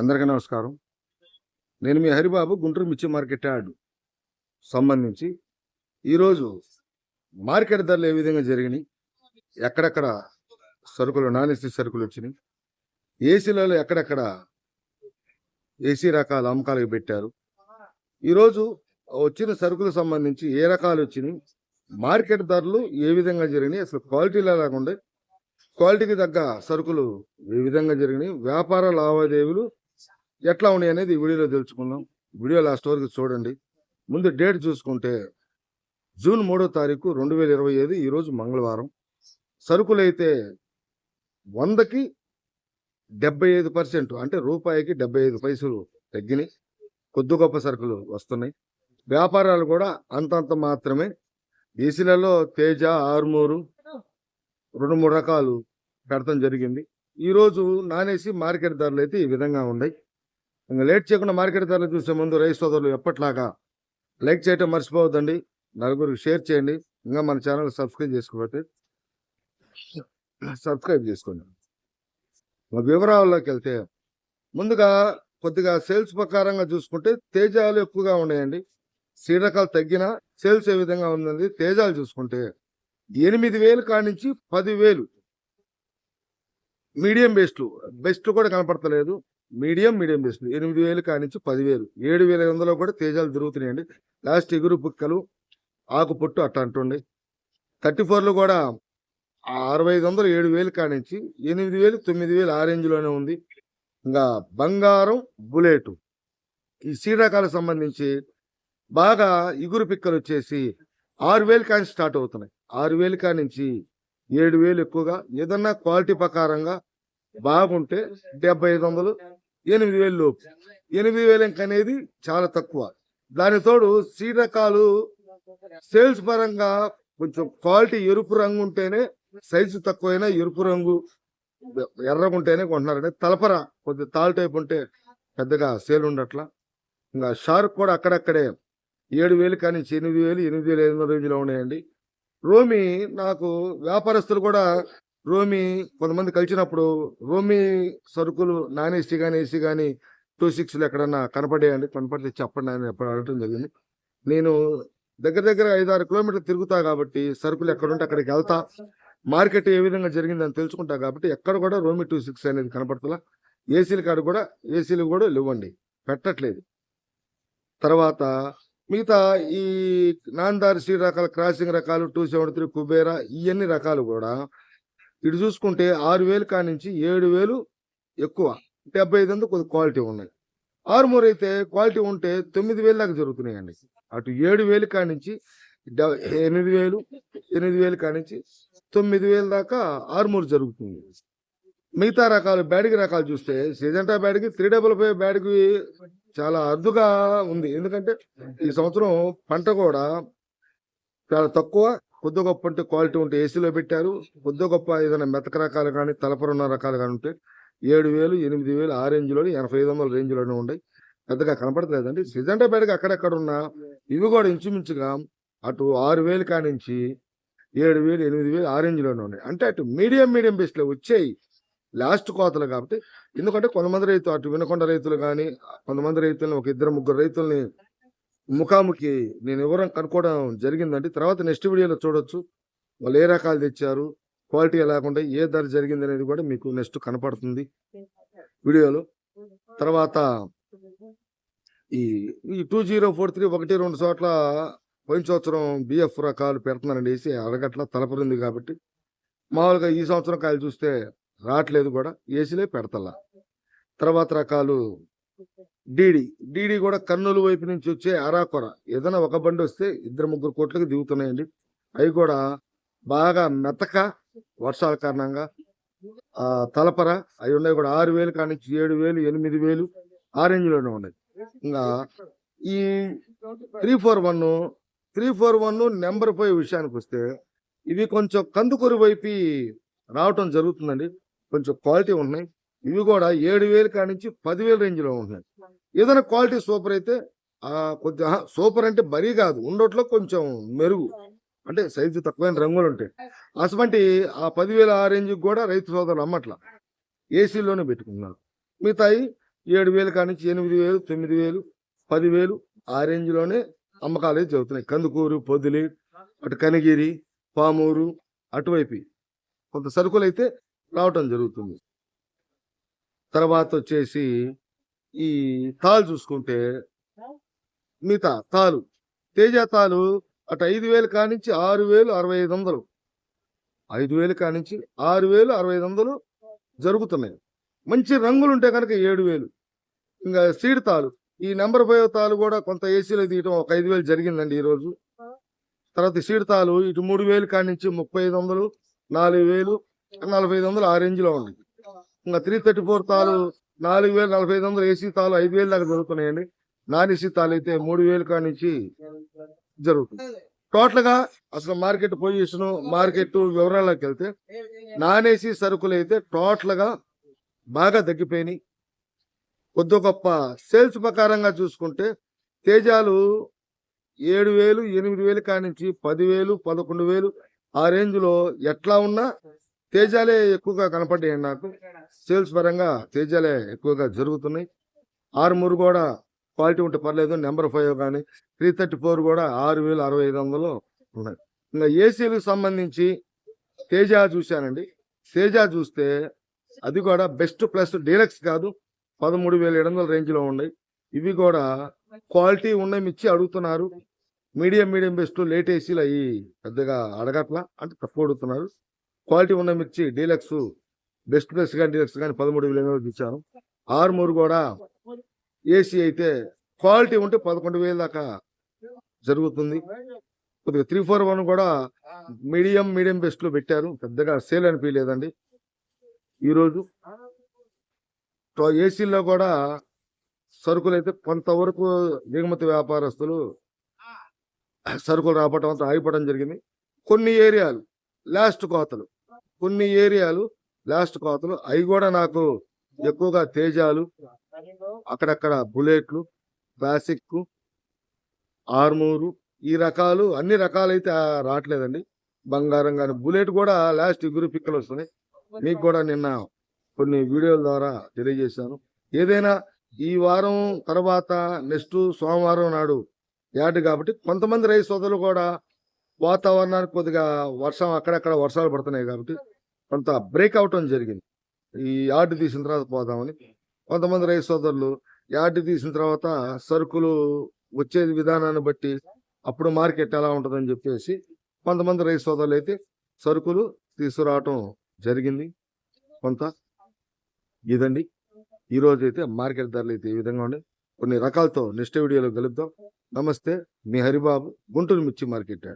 అందరికీ నమస్కారం. నేను మీ హరిబాబు గుంటూరు మిర్చి మార్కెట్ యార్డ్ సంబంధించి. ఈరోజు మార్కెట్ ధరలు ఏ విధంగా జరిగినాయి? ఎక్కడెక్కడ సరుకులు నాన్ ఏసీ సరుకులు వచ్చినాయి? ఏసీలలో ఎక్కడెక్కడ ఏసీ రకాల అమ్మకాలకు పెట్టారు? ఈరోజు వచ్చిన సరుకులకు సంబంధించి ఏ రకాలు వచ్చినాయి? మార్కెట్ ధరలు ఏ విధంగా జరిగినాయి? అసలు క్వాలిటీలు ఎలాగుండే క్వాలిటీకి తగ్గ సరుకులు ఏ విధంగా జరిగినాయి? వ్యాపార లావాదేవీలు ఎట్లా ఉన్నాయి అనేది ఈ వీడియోలో తెలుసుకుందాం. వీడియో లాస్ట్ వరకు చూడండి. ముందు డేట్ చూసుకుంటే జూన్ మూడో తారీఖు రెండు వేల ఇరవై ఐదు ఈరోజు మంగళవారం. సరుకులైతే వందకి డెబ్బై ఐదు పర్సెంట్ అంటే రూపాయికి డెబ్బై ఐదు పైసలు తగ్గినాయి. కొద్ది గొప్ప సరుకులు వస్తున్నాయి. వ్యాపారాలు కూడా అంతంత మాత్రమే. ఏసీలలో తేజ ఆర్మూరు రెండు మూడు రకాలు పెడతాం జరిగింది. ఈరోజు నానేసి మార్కెట్ ధరలు అయితే ఈ విధంగా ఉన్నాయి. ఇంకా లేట్ చేయకుండా మార్కెట్ ధరలు చూసే ముందు రైతు సోదరులు ఎప్పట్లాగా లైక్ చేయటం మర్చిపోవద్దండి. నలుగురికి షేర్ చేయండి. ఇంకా మన ఛానల్ సబ్స్క్రైబ్ చేసుకోబట్టి సబ్స్క్రైబ్ చేసుకోండి. మా వివరాల్లోకి వెళ్తే ముందుగా కొద్దిగా సేల్స్ ప్రకారంగా చూసుకుంటే తేజాలు ఎక్కువగా ఉన్నాయండి. సీరకాలు తగ్గిన సేల్స్ ఏ విధంగా ఉందండి? తేజాలు చూసుకుంటే ఎనిమిది వేలు కానించి పదివేలు. మీడియం బెస్ట్లు బెస్ట్ కూడా కనపడతలేదు. మీడియం మీడియం బెస్ట్ ఎనిమిది వేలు కానించి పదివేలు ఏడు వేల ఐదు కూడా తేజాలు తిరుగుతున్నాయండి. లాస్ట్ ఎగురు పుక్కలు ఆకు పొట్టు అట్ట అంటుండే. థర్టీ ఫోర్లు కూడా అరవై ఐదు వందలు ఏడు వేలు కానించి ఎనిమిది వేలు తొమ్మిది వేలు ఆ రేంజ్లోనే ఉంది. ఇంకా బంగారం బుల్లెట్ ఈ సీరకాలకు సంబంధించి బాగా ఇగురు పిక్కలు వచ్చేసి ఆరు వేలు కానీ స్టార్ట్ అవుతున్నాయి. ఆరు వేలు కానించి ఏడు వేలు ఎక్కువగా. ఏదన్నా క్వాలిటీ ప్రకారంగా బాగుంటే డెబ్బై ఐదు వందలు ఎనిమిది వేలు లోపు. ఎనిమిది వేలు అనేది చాలా తక్కువ. దాని తోడు సీడ్ రకాలు సేల్స్ పరంగా కొంచెం క్వాలిటీ ఎరుపు రంగు ఉంటేనే సైజు తక్కువైనా ఎరుపు రంగు ఎర్రగా ఉంటేనే కొంటున్నారండి తలపర కొద్ది తాల్ టైప్ ఉంటే పెద్దగా సేల్ ఉండట్లా. ఇంకా షార్క్ కూడా అక్కడక్కడే ఏడు వేలు కానీ ఎనిమిది వేలు ఎనిమిది వేలు ఐదు వందల రేంజ్లో ఉన్నాయండి. రోమి నాకు వ్యాపారస్తులు కూడా రోమి కొంతమంది కలిసినప్పుడు రోమి సరుకులు నాన్ ఏసీ కానీ ఏసీ కానీ టూ సిక్స్లు ఎక్కడన్నా కనపడేయండి కనపడితే చెప్పండి అని ఎప్పుడు అడగటం జరిగింది. నేను దగ్గర దగ్గర ఐదు ఆరు కిలోమీటర్లు తిరుగుతా కాబట్టి సరుకులు ఎక్కడ ఉంటే అక్కడికి వెళ్తా మార్కెట్ ఏ విధంగా జరిగిందని తెలుసుకుంటా కాబట్టి ఎక్కడ కూడా రోమి టూ సిక్స్ అనేది కనపడుతుందా ఏసీల కాడ కూడా ఏసీలు కూడా ఇవ్వండి పెట్టట్లేదు. తర్వాత మిగతా ఈ నాందారి శ్రీ రకాల క్రాసింగ్ రకాలు టూ సెవెంటీ త్రీ కుబేరా ఇవన్నీ రకాలు కూడా ఇటు చూసుకుంటే ఆరు వేలు కానించి ఏడు వేలు ఎక్కువ. డెబ్బై ఐదు వందలు కొద్ది క్వాలిటీ ఉన్నాయి. ఆరుమూరు అయితే క్వాలిటీ ఉంటే తొమ్మిది వేలు దాకా జరుగుతున్నాయండి. అటు ఏడు వేలు కానించి డ- ఎనిమిది వేలు ఎనిమిది వేలు కానించి తొమ్మిది వేలు దాకా ఆరుమూర్ జరుగుతుంది. మిగతా రకాలు బ్యాడిగి రకాలు చూస్తే Syngenta Byadgi three double five చాలా అరుదుగా ఉంది. ఎందుకంటే ఈ సంవత్సరం పంట కూడా చాలా తక్కువ కొద్ది గొప్ప అంటే క్వాలిటీ ఉంటే ఏసీలో పెట్టారు. కొద్ది గొప్ప ఏదైనా మెతక రకాలు కానీ తలపరున్న రకాలు కానీ ఉంటే ఏడు వేలు ఎనిమిది వేలు ఆ రేంజ్లో ఎనభై ఐదు వందల రేంజ్లోనే ఉన్నాయి పెద్దగా కనపడలేదండి సిజంటా బ్యాడిగి అక్కడెక్కడ ఉన్నా ఇవి కూడా ఇంచుమించుగా అటు ఆరు వేలు కానించి ఏడు వేలు ఎనిమిది వేలు ఆ రేంజ్లోనే ఉన్నాయి. అంటే అటు మీడియం మీడియం బేస్లో వచ్చాయి లాస్ట్ కోతలు కాబట్టి. ఎందుకంటే కొంతమంది రైతు అటు వినకొండ రైతులు కానీ కొంతమంది రైతులను ఒక ఇద్దరు ముగ్గురు రైతుల్ని ముఖాముఖి నేను ఎవరం కనుక్కోవడం జరిగిందండి. తర్వాత నెక్స్ట్ వీడియోలో చూడొచ్చు. వాళ్ళు ఏ రకాలు తెచ్చారు క్వాలిటీ లేకుండా ఏ ధర జరిగింది అనేది కూడా మీకు నెక్స్ట్ కనపడుతుంది వీడియోలో. తర్వాత ఈ ఈ టూ జీరో ఫోర్ త్రీ ఒకటి రెండు చోట్ల పోయిన సంవత్సరం బిఎఫ్ రకాలు పెడుతున్నారండి. వేసి అరగట్ల తలపరింది కాబట్టి. మామూలుగా ఈ సంవత్సరం కాయలు చూస్తే రావట్లేదు కూడా. ఏసీలే పెడతలా. తర్వాత రకాలు డీడీ డీడీ కూడా కర్నూలు వైపు నుంచి వచ్చే అరాకొర ఏదైనా ఒక బండి వస్తే ఇద్దరు ముగ్గురు కోట్లకి దిగుతున్నాయండి. అవి కూడా బాగా మెతక వర్షాల కారణంగా ఆ తలపర. అవి ఉన్నాయి కూడా ఆరు వేలు కానించి ఏడు వేలు ఎనిమిది వేలు ఆరేంజ్లోనే ఉన్నాయి. ఇంకా ఈ three four one three four one number పోయే విషయానికి వస్తే ఇవి కొంచెం కందుకూరు వైపు రావటం జరుగుతుందండి. కొంచెం క్వాలిటీ ఉన్నాయి ఇవి కూడా ఏడు వేలు కానించి పదివేల రేంజ్లో ఉంటున్నాయి ఏదైనా క్వాలిటీ సూపర్ అయితే కొద్దిగా సూపర్ అంటే మరీ కాదు ఉండట్లో కొంచెం మెరుగు. అంటే సైజు తక్కువైన రంగులు ఉంటాయి. అటువంటి ఆ పదివేల ఆ రేంజ్కి కూడా రైతు సోదరులు అమ్మట్ల. ఏసీలోనే పెట్టుకున్నారు మిగతాయి ఏడు వేలు కానించి ఎనిమిది వేలు తొమ్మిది వేలు పదివేలు ఆ రేంజ్లోనే అమ్మకాలు అయితే జరుగుతున్నాయి. కందుకూరు పొదిలి అటు కనిగిరి పామూరు అటువైపు కొంత సరుకులు అయితే రావటం జరుగుతుంది. తర్వాత వచ్చేసి ఈ తాలు చూసుకుంటే మిగతా తాలు తేజ తాలు అటు ఐదు వేలు కానించి ఆరు వేలు అరవై ఐదు వందలు. ఐదు వేలు కానించి ఆరు వేలు అరవై ఐదు వందలు జరుగుతున్నాయి. మంచి రంగులు ఉంటే కనుక ఏడు వేలు. ఇంకా సీడ్ తాలు ఈ నెంబర్ ఫైవ్ తాలు కూడా కొంత ఏసీలో తీయటం ఒక ఐదు వేలు జరిగిందండి ఈరోజు. తర్వాత సీడ్ తాలు ఇటు మూడు వేలు కానించి ముప్పై ఐదు వందలు నాలుగు వేలు నలభై ఐదు వందలు ఆ రేంజ్లో ఉంది. ఇంకా త్రీ థర్టీ ఫోర్ తాలు నాలుగు వేలు నలభై ఐదు వందలు ఏసీ తాలు ఐదు వేలు దాకా జరుగుతున్నాయండి నాన్ ఏసీ తాలు అయితే మూడు వేలు కానించి జరుగుతుంది. టోటల్గా అసలు మార్కెట్ పొజిషన్ మార్కెట్ వివరాల్లోకి వెళ్తే నాన్ ఏసీ సరుకులు అయితే టోటల్గా బాగా తగ్గిపోయినాయి. కొద్ది గొప్ప సేల్స్ ప్రకారంగా చూసుకుంటే తేజాలు ఏడు వేలు ఎనిమిది వేలు కానించి పదివేలు పదకొండు వేలు ఆ రేంజ్లో ఎట్లా ఉన్నా తేజాలే ఎక్కువగా కనపడ్డాయి నాకు. సేల్స్ పరంగా తేజాలే ఎక్కువగా జరుగుతున్నాయి. ఆరుమూరు కూడా క్వాలిటీ ఉంటే పర్లేదు నెంబర్ ఫైవ్ కానీ త్రీ థర్టీ ఫోర్ కూడా ఆరు వేలు అరవై ఐదు వందలు ఉన్నాయి. ఇంకా ఏసీలకు సంబంధించి తేజ చూశానండి. తేజ చూస్తే అది కూడా బెస్ట్ ప్లస్ డీలక్స్ కాదు పదమూడు వేల ఏడు వందల రేంజ్లో ఉన్నాయి. ఇవి కూడా క్వాలిటీ ఉన్నవి ఇచ్చి అడుగుతున్నారు. మీడియం మీడియం బెస్ట్ లేట్ ఏసీలు అవి పెద్దగా అడగట్లా అంటే తక్కువ అడుగుతున్నారు. క్వాలిటీ ఉన్న మిర్చి డీలక్స్ బెస్ట్ ప్లస్ కానీ డీలక్స్ కానీ పదమూడు వేల ఎనిమిది ఇచ్చాను. ఆరుమూరు కూడా ఏసీ అయితే క్వాలిటీ ఉంటే పదకొండు వేల దాకా జరుగుతుంది. కొద్దిగా త్రీ ఫోర్ వన్ కూడా మీడియం మీడియం బెస్ట్లో పెట్టారు. పెద్దగా సేల్ అనిపించలేదండి. ఈరోజు ఏసీలో కూడా సరుకులు అయితే కొంతవరకు దిగుమతి వ్యాపారస్తులు సరుకులు రాపడం అంతా ఆగిపోవడం జరిగింది. కొన్ని ఏరియాలు లాస్ట్ కోతలు. కొన్ని ఏరియాలు లాస్ట్ కోతలు. అవి కూడా నాకు ఎక్కువగా తేజాలు అక్కడక్కడ బుల్లెట్లు క్లాసిక్ ఆర్మూరు ఈ రకాలు అన్ని రకాలైతే రావట్లేదండి. బంగారం కానీ బుల్లెట్ కూడా లాస్ట్ ఇగురు పిక్కలు వస్తున్నాయి. మీకు కూడా నిన్న కొన్ని వీడియోల ద్వారా తెలియజేశాను. ఏదైనా ఈ వారం తర్వాత నెక్స్ట్ సోమవారం నాడు యాడ్ కాబట్టి కొంతమంది రైతు సోదరులు కూడా వాతావరణానికి కొద్దిగా వర్షం అక్కడక్కడ వర్షాలు పడుతున్నాయి కాబట్టి కొంత బ్రేక్ అవటం జరిగింది. ఈ యార్డు తీసిన తర్వాత పోదామని. కొంతమంది రైతు సోదరులు యార్డు తీసిన తర్వాత సరుకులు వచ్చే విధానాన్ని బట్టి అప్పుడు మార్కెట్ ఎలా ఉంటుందని చెప్పేసి కొంతమంది రైతు సోదరులు అయితే సరుకులు తీసుకురావటం జరిగింది. కొంత ఇదండి. ఈరోజు అయితే మార్కెట్ ధరలు అయితే ఈ విధంగా ఉండే కొన్ని రకాలతో నెక్స్ట్ వీడియోలో కలుద్దాం. నమస్తే మీ హరిబాబు గుంటూరు మిర్చి మార్కెట్